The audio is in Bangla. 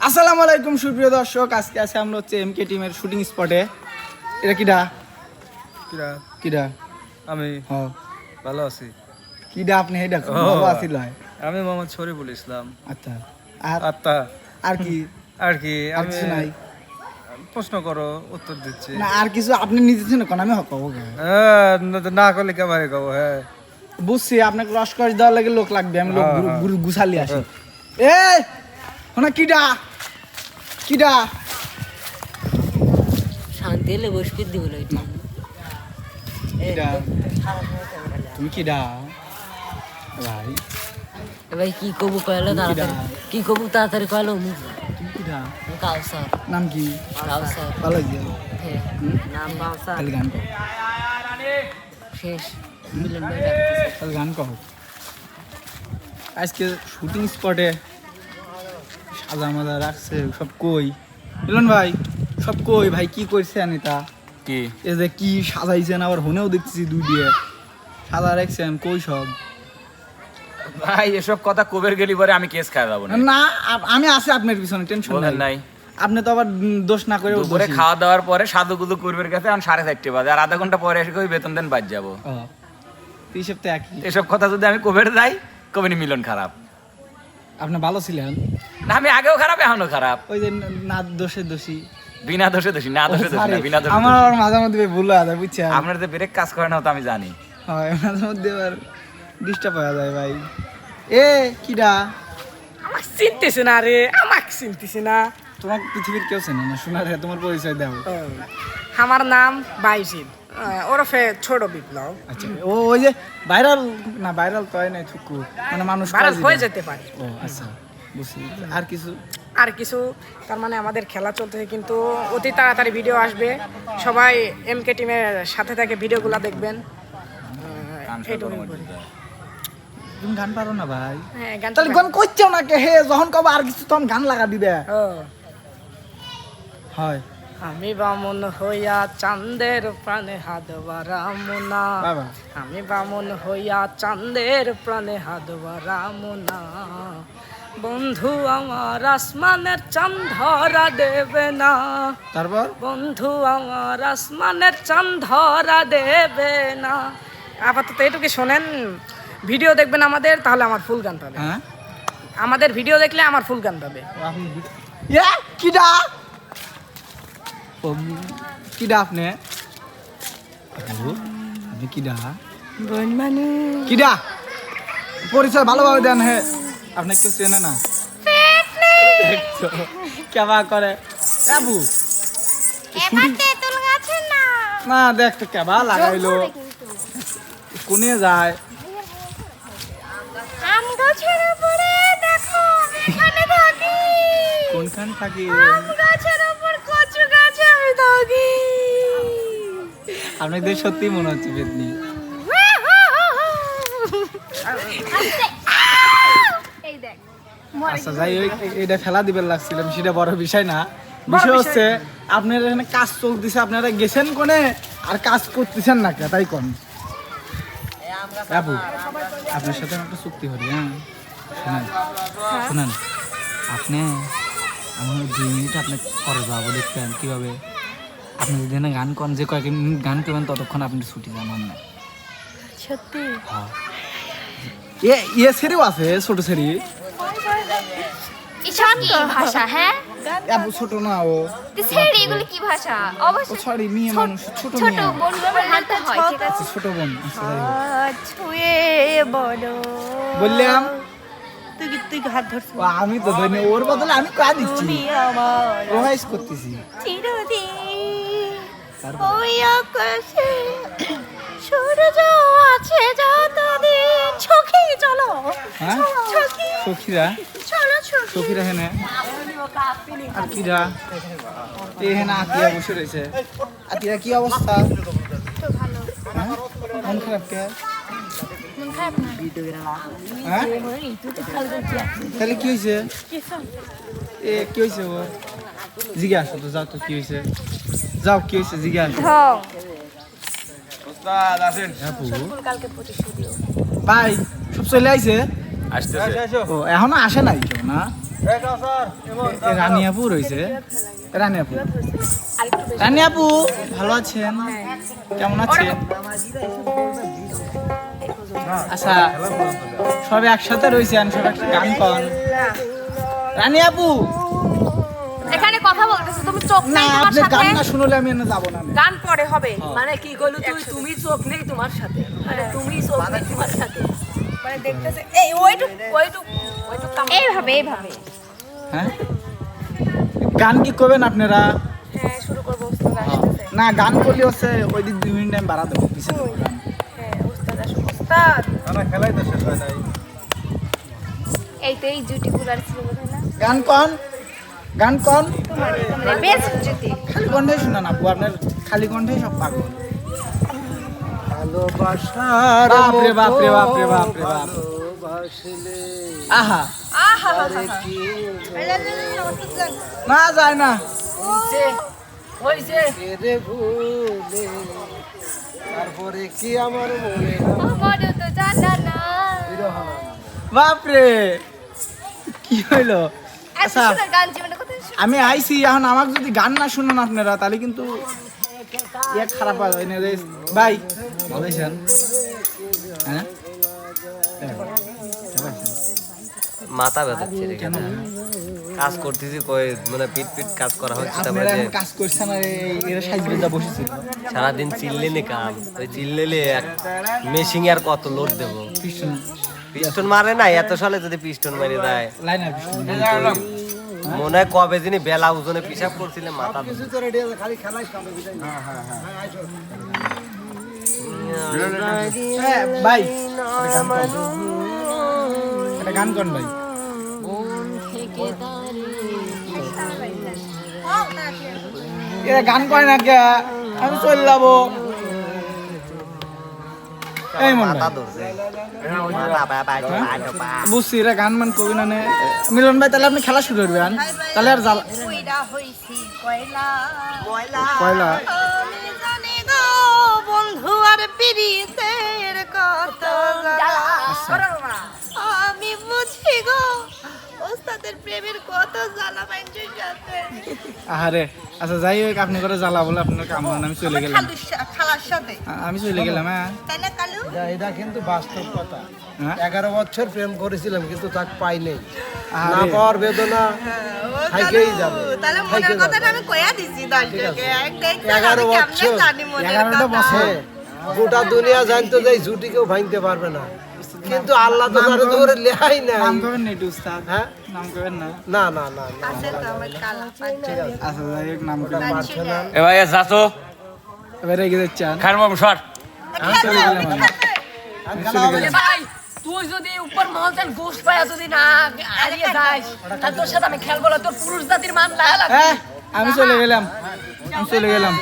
আসসালামু আলাইকুম সুপ্রিয় দর্শক। আজকে আছে আমরা হচ্ছে এমকে টিমের শুটিং স্পটে এটা কিডা? কিরা কিডা? আমি। হ। ভালো আছি। কিডা আপনি? হেডা। ভালো আছিল হয় আমি মোহাম্মদ শরীফুল ইসলাম। আচ্ছা। আর আত্মা। আর কি? আর কি? আমি নাই। প্রশ্ন করো উত্তর দিচ্ছি। না আর কিছু আপনি নিজেছেন কোন আমি হক হ্যাঁ, না- করলে কেবারে কব হ্যাঁ। বুঝছি আপনাকে করে দেওয়ার লাগে লোক লাগবে আমি লোক হ্যাঁ, হ্যাঁ। গুছালি আসি। এই শোনা কিডা? কিডা শান্তি হলে বসবে দিব এটা। কিডা তুমি কিডা ভাই। ভাই কি কবু কয়লো তাড়াতাড়ি? কি কবু তাড়াতাড়ি কয়লো মুখ তুমি কিডা কাউসার। নাম কি? কাউসার। ভালো হয়েছে হ্যাঁ নাম কাউসার। খালি গান কর। শেষ। মিলন ভাই তাহলে গান কহ আজকে শুটিং স্পটে সাজা মাজা রাখছে সব কই? মিলন ভাই সব কই? ভাই কি করছে আনিতা কি? এ যে কি সাজাইছেন আবার হনেও দেখতেছি দুই দিয়ে। সাজা রাখছেন কই সব? ভাই এসব কথা কবের গেলি পরে আমি কেস খাই যাব না। না আপ- আমি আছি আপনার পিছনে টেনশন বলেন নাই। নাই। আপনি তো আবার উম, দোষ না করে দুপুরে খাওয়া দাওয়ার পরে সাধু গুদু করবের কাছে এখন সাড়ে চারটে বাজে আর আধা ঘণ্টা পরে এসে কই বেতন দেন বাদ যাব। এই সপ্তাহে একই। এসব কথা যদি আমি কবের যাই কবে নি মিলন খারাপ। আপনি ভালো ছিলেন? না আমি আগেও খারাপ এখনও খারাপ। ওই যে না দোষে দোষী। বিনা দোষে দোষী না দোষে দোষী না বিনা দোষে আমার। আবার মাঝে মধ্যে ভুল হয়ে যায় বুঝছেন? আপনার যে ব্রেক কাজ করে না তো আমি জানি। হয় মাঝে মধ্যে আবার ডিস্টার্ব হয়ে যায় ভাই। এ কিডা? আমাকে চিনতেছে না রে আমাকে চিনতেছে না। তোমার পৃথিবীর কেউ চেনে না শোনার হে তোমার পরিচয় দাও। আমার নাম বাইজিন আহ, ওরফে ছোট বিপ্লব। আচ্ছা ও ওই যে ভাইরাল না ভাইরাল তো হয় নাই থুকু। মানে মানুষ ভাইরাল হয়ে যেতে পারে। ও আচ্ছা। বুঝছি। আর কিছু? আর কিছু তার মানে আমাদের খেলা চলতেছে কিন্তু অতি তাড়াতাড়ি ভিডিও আসবে। সবাই এম কে টিমের সাথে থেকে ভিডিওগুলো দেখবেন। বলি। তুমি গান পারো না ভাই? হ্যাঁ গান তাহলে গান করছেও না কে? হে যখন কবে আর কিছু তখন গান লাগা দিবে। হয়। আমি বামন হইয়া চাঁদের প্রাণে হাত বারামুনা আমি বামন হইয়া চাঁদের প্রাণে হাত বারামুনা বন্ধু আমার আসমানের চাঁদ ধরা দেবে না। তারপর? বন্ধু আমার আসমানের চাঁদ ধরা দেবে না। আপাতত এটুকু শোনেন ভিডিও দেখবেন আমাদের তাহলে আমার ফুল গান পাবে। হ্যাঁ? আমাদের ভিডিও দেখলে আমার ফুল গান পাবে। কিডা কিডা আপনি? আপনি কিডা কিডা পরিচয় ভালোভাবে দেন হে আপনি কেউ চেনে না? কেবা। করে বাবু না? দেখ তো কেবা লাগাইলো। কোনে যায়? কোনখান থাকি? আপনাদের সত্যি মনে হচ্ছে বেদনি। আচ্ছা যাই হোক এটা ফেলা দিবেন লাগছিলাম সেটা বড় বিষয় না। বিষয় হচ্ছে আপনার এখানে কাজ চলতেছে আপনারা গেছেন কোনে আর কাজ করতেছেন না তাই কোন। বাবু আপনার সাথে একটা চুক্তি করি হ্যাঁ? শুনেন শুনেন আপনি আমি দুই মিনিট আপনি করে যাব দেখতেন কীভাবে। আপনি যদি এখানে গান করেন যে কয়েক মিনিট গান করবেন ততক্ষণ আপনি ছুটি যান না সত্যি? এ ইয়ে সেরিও আছে ছোট সেরি এসব কি ভাষা হ্যাঁ? ছোট না ও। ছেড়ে এগুলো কি ভাষা? ও অবশ্যই সরি মেয়ে মানুষ ছোট ছোট বন্ধু হাতে হয় ঠিক আছে? ছোট বোন আচ্ছা ছুঁয়ে বলো বললাম? তুই তুই হাত ধরছিস? আমি তো ধরি ওর বদলে আমি কাজ দিচ্ছি? করতেছি। চিরদিন? ওই আকাশে সূর্য আছে যতদিন। সখী চলো। হ্যাঁ? সখী হেনে। আর কিরা। হেনে আতিয়া বসে রয়েছে। আতিয়া কি অবস্থা? হ্যাঁ? মন খারাপ কে? হ্যাঁ? তাহলে কি হয়েছে? এ কি হয়েছে ও? জিজ্ঞাসা তো যাও তো কি হয়েছে? যাও কি হয়েছে? জিজ্ঞাসা ওস্তাদ ভাই সব চলে আইছে? ও এখনও আসে নাই কেউ না? রানিয়াপু রয়েছে রানিয়াপু রানিয়াপু ভালো আছেন? কেমন আছেন? আচ্ছা সব একসাথে রয়েছেন সব একটা গান কন রানিয়াপু! এখানে কথা বলতেছো তুমি চোখ না তোমার আপনি সাথে? গান না শুনলে আমি এনে যাব না। গান পরে হবে। মানে কি করল তুই তুমি চোখ নেই তোমার সাথে। মানে তুমি চোখ নেই তোমার সাথে। মানে দেখতেছে এই ওইটুক ওইটুক ওইটুক এইভাবে এইভাবে। হ্যাঁ? গান কি করবেন আপনারা? হ্যাঁ শুরু করব ওস্তাদ আসতেছে। না গান করলে হচ্ছে ওই দিক দুই মিনিট আমি বাড়া দেবো হ্যাঁ ওস্তাদ আসো ওস্তাদ! না খেলাই তো শেষ হয় নাই। এই তো এই জুটি গুলার ছিল বোধহয় না? গান কন? গান কন? বেস্ট জুটি। খালি কণ্ঠে শোনা না আপনার খালি কণ্ঠে সব পাগল। ভালোবাসার বাপরে বাপরে বাপরে বাপরে বাপ আহা। আহা না যায় না। হইছে হইছে রে ভুলে তারপরে কি আমার মনে আমার তো জানা না। বাপরে। কি হইল? আচ্ছা কথা আমি আইছি এখন আমাকে যদি গান না শুনেন আপনারা তাহলে কিন্তু ইয়ে খারাপ হবে না। রে ভাই ভালো আছেন হ্যাঁ? মাথা ব্যথাচ্ছে রে কেন? কাজ করতেছি কই মানে পিট পিট কাজ করা হচ্ছে তারপরে কাজ করছেন আর এরা সাইজ যা বসেছিল সারাদিন চিল্লেনি কাম ওই চিল্লেলে এক মেশিং আর কত লোড দেবো? পিস্টন। পিস্টন মারে না এত সালে যদি পিস্টন মারি দেয়। Liner piston. মনে হয় কবে যিনি বেলা ওজনে পিসাব করছিলেন মাথা হ্যাঁ গান কর। না কে আমি চলে যাব এই মন গান মান না মিলন ভাই তাহলে আপনি খেলা শুরু করবেন তাহলে আর জ্বালা কয়লা পিরিতের কত আমি বুঝি গো ওস্তাদের প্রেমের কত জ্বালা মানুষের সাথে আহারে আচ্ছা যাই হোক আপনি করে জ্বালা বলে আপনার কাম আমি চলে গেলাম। খালার সাথে। আমি চলে গেলাম হ্যাঁ। তাই না কালু এটা কিন্তু বাস্তব কথা। হ্যাঁ? এগারো বছর প্রেম করেছিলাম কিন্তু তাকে পাই নাই। আরে। না পাওয়ার বেদনা থাইকেই যাবে তাহলে মনের কথাটা আমি কইয়া দিছি দর্শকে এগারো বছর। এগারোটা বছর। হ্যাঁ, গোটা দুনিয়া জানতো যে ঝুটি কেউ ভাঙতে পারবে না। কিন্তু আল্লাহ তো তার ধরে লেহাই নাই। নাম করবেন না একটু উস্তাদ। হ্যাঁ? নাম করবেন না না না না না আছে তো আমার কালা আচ্ছা যাই হোক নাম করবেন এ ভাই যাচ্ছো এবার রেগে যাচ্ছেন খান বাবু শট ভাই তুই যদি উপর মহলতেন পায়া যদি না হারিয়ে যাস তাহলে তোর সাথে আমি খেলব না। তোর পুরুষ জাতির মান লাগা হ্যাঁ আমি চলে গেলাম। আমি চলে গেলাম।